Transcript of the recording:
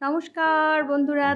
নমস্কার বন্ধুরা।